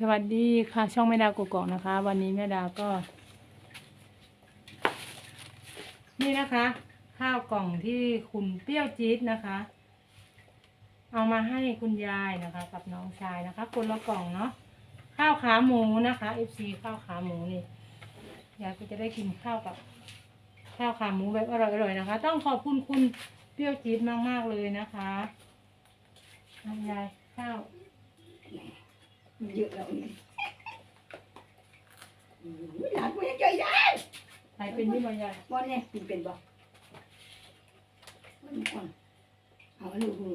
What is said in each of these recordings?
สวัสดีค่ะ ช่องแม่ดาวกกอกนะคะ วันนี้แม่ดาวก็ นี่นะคะ ข้าวกล่องที่คุณเปรี้ยวจี๊ดนะคะ เอามาให้คุณยายนะคะ กับน้องชายนะคะ คนละกล่องเนาะข้าวขาหมูนะคะ FC ข้าวขาหมูนี่ยายก็จะได้กินข้าวกับ ข้าวขาหมูแบบอร่อยๆนะคะ ต้องขอบคุณคุณเปรี้ยวจี๊ดมากๆเลยนะคะอะยายข้าว มันเยอะแล้วนี่อืมหลานกูยังใจได้ใครเป็นที่บรรยายบอลเนี่ยกินเป็นบ่มันก่อนเอาลูกหู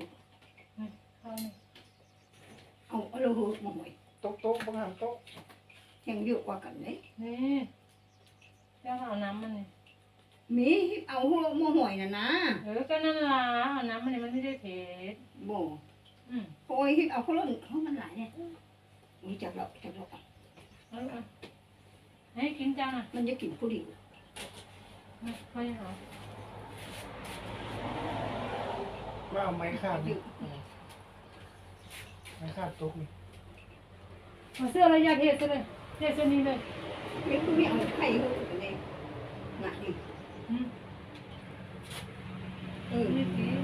ข้าวนี่เอาลูกหูมาหอยโต๊ะโต๊ะบางหันโต๊ะยังเยอะกว่ากันเลยนี่เจ้าเอาน้ำมันนี่มีเอาหัวมาหอยน่ะนะเออก็นั่นล่ะเอาน้ำมันนี่มันไม่ได้เผ็ดบ่อืมโอ้ยเอาเขาล้นเขามันหลายเนี่ย อุ้ยจับเราจับเราเอาเอาให้กินจังอะมันจะกินผู้เดียวไม่ค่อยเอาว่าเอาไม้ข้ามเยอะไม้ข้ามโต๊ะนี่เอาเสื้ออะไรอยากเทซะเลยเทเสื้อนี้เลยเฮ้ยกูไม่เอาไข่เขาเลยหนักดิอืมเออไม่ได้กิน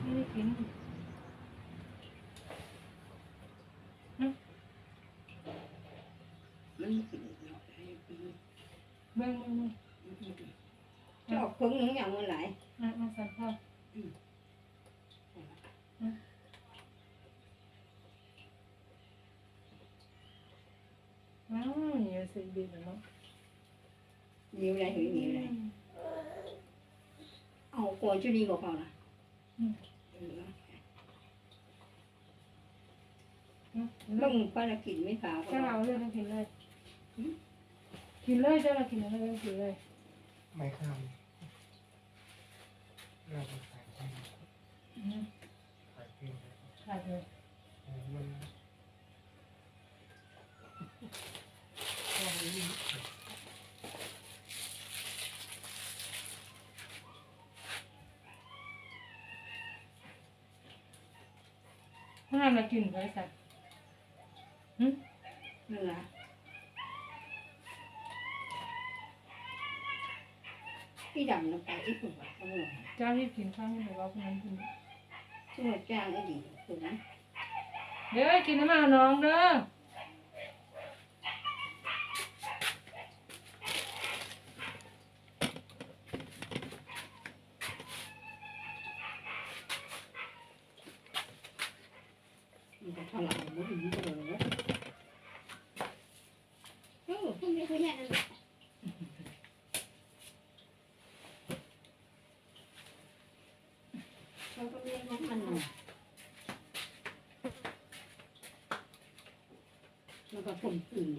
ไม่ได้กินมันกินเนาะ เบิ่งเบิ่งเบิ่งชอบเพิ่งหนึ่งอย่างมันหลายอะเอาใส่ข้าวอ้าวเหนียวสิดีแล้วเนาะ nhiều đây hủy nhiều đây ồ còn chưa đi một phòng nè Ừ. Ừ. อืมเบิ่ง không phải là kín mấy pháo เจ้าเราเลือกกินเลย กินเลยเจ้าเรากินเลยกินเลย ไม้ข้ามเราไปขายที่อืมขายที่ขาดเลยเออมันเพราะเรากินไปสัตว์หึ nên là cái đầm nó phải ít không phải không rồi เจ้าที่กินข้าวให้หนูว่าคนนั้นกิน chứ mà trang cái gì từ đó เด้อกินน้ำมันน้องเด้อ 控制你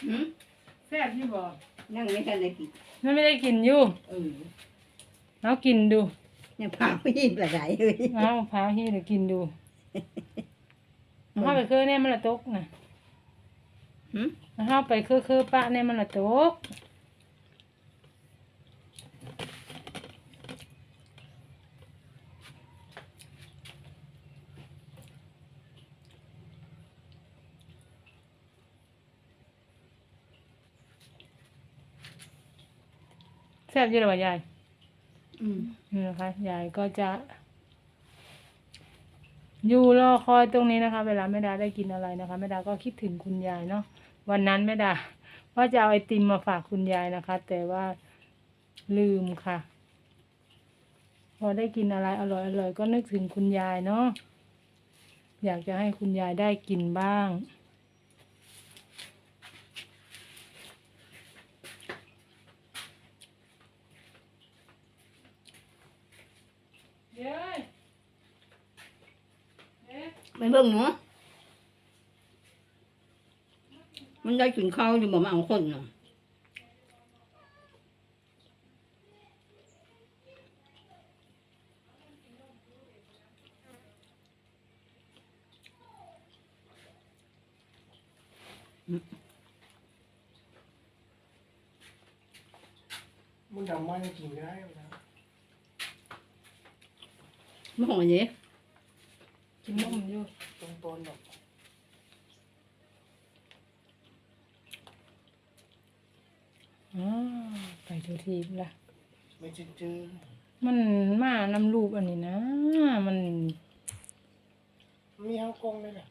ของเนื้อลูกเอากินแซ่บที่บ่ยาย ừ แซ่บที่บ่นั่งไม่ทันได้กินมันไม่ได้กินอยู่เออเรากินดูเนี่ยพาพี่ปลาไหลเลยเอาพาให้เดี๋ยวกินดูเอาเข้าไปคือเนี่ยมันละตกนะหืมเอาเข้าไปคือคือปะเนี่ยมันละตก แซ่บอยี่หรอวะยายอืมนี่นะคะยายก็จะ อยู่รอคอยตรงนี้นะคะ เวลาแม่ดาได้กินอะไรนะคะแม่ดาก็คิดถึงคุณยายเนาะวันนั้นแม่ดาว่าจะเอาไอติมมาฝากคุณยายนะคะ แต่ว่าลืมค่ะ พอได้กินอะไรอร่อยอร่อยก็นึกถึงคุณยายเนาะอยากจะให้คุณยายได้กินบ้าง เย้ยเอ๊ะ ไปเบิ่งเนาะมันได้กินข้าวอยู่บ่มาเอาคนเนาะ Ừ. มันดำมันกินได้นะไม่ของอันนี้ กินนมอยู่ตรงต้นแบบอ๋อไปทุกทีละไม่เจอเจอมันมานำรูปอันนี้นะ มัน มีเฮากงเลยแหละ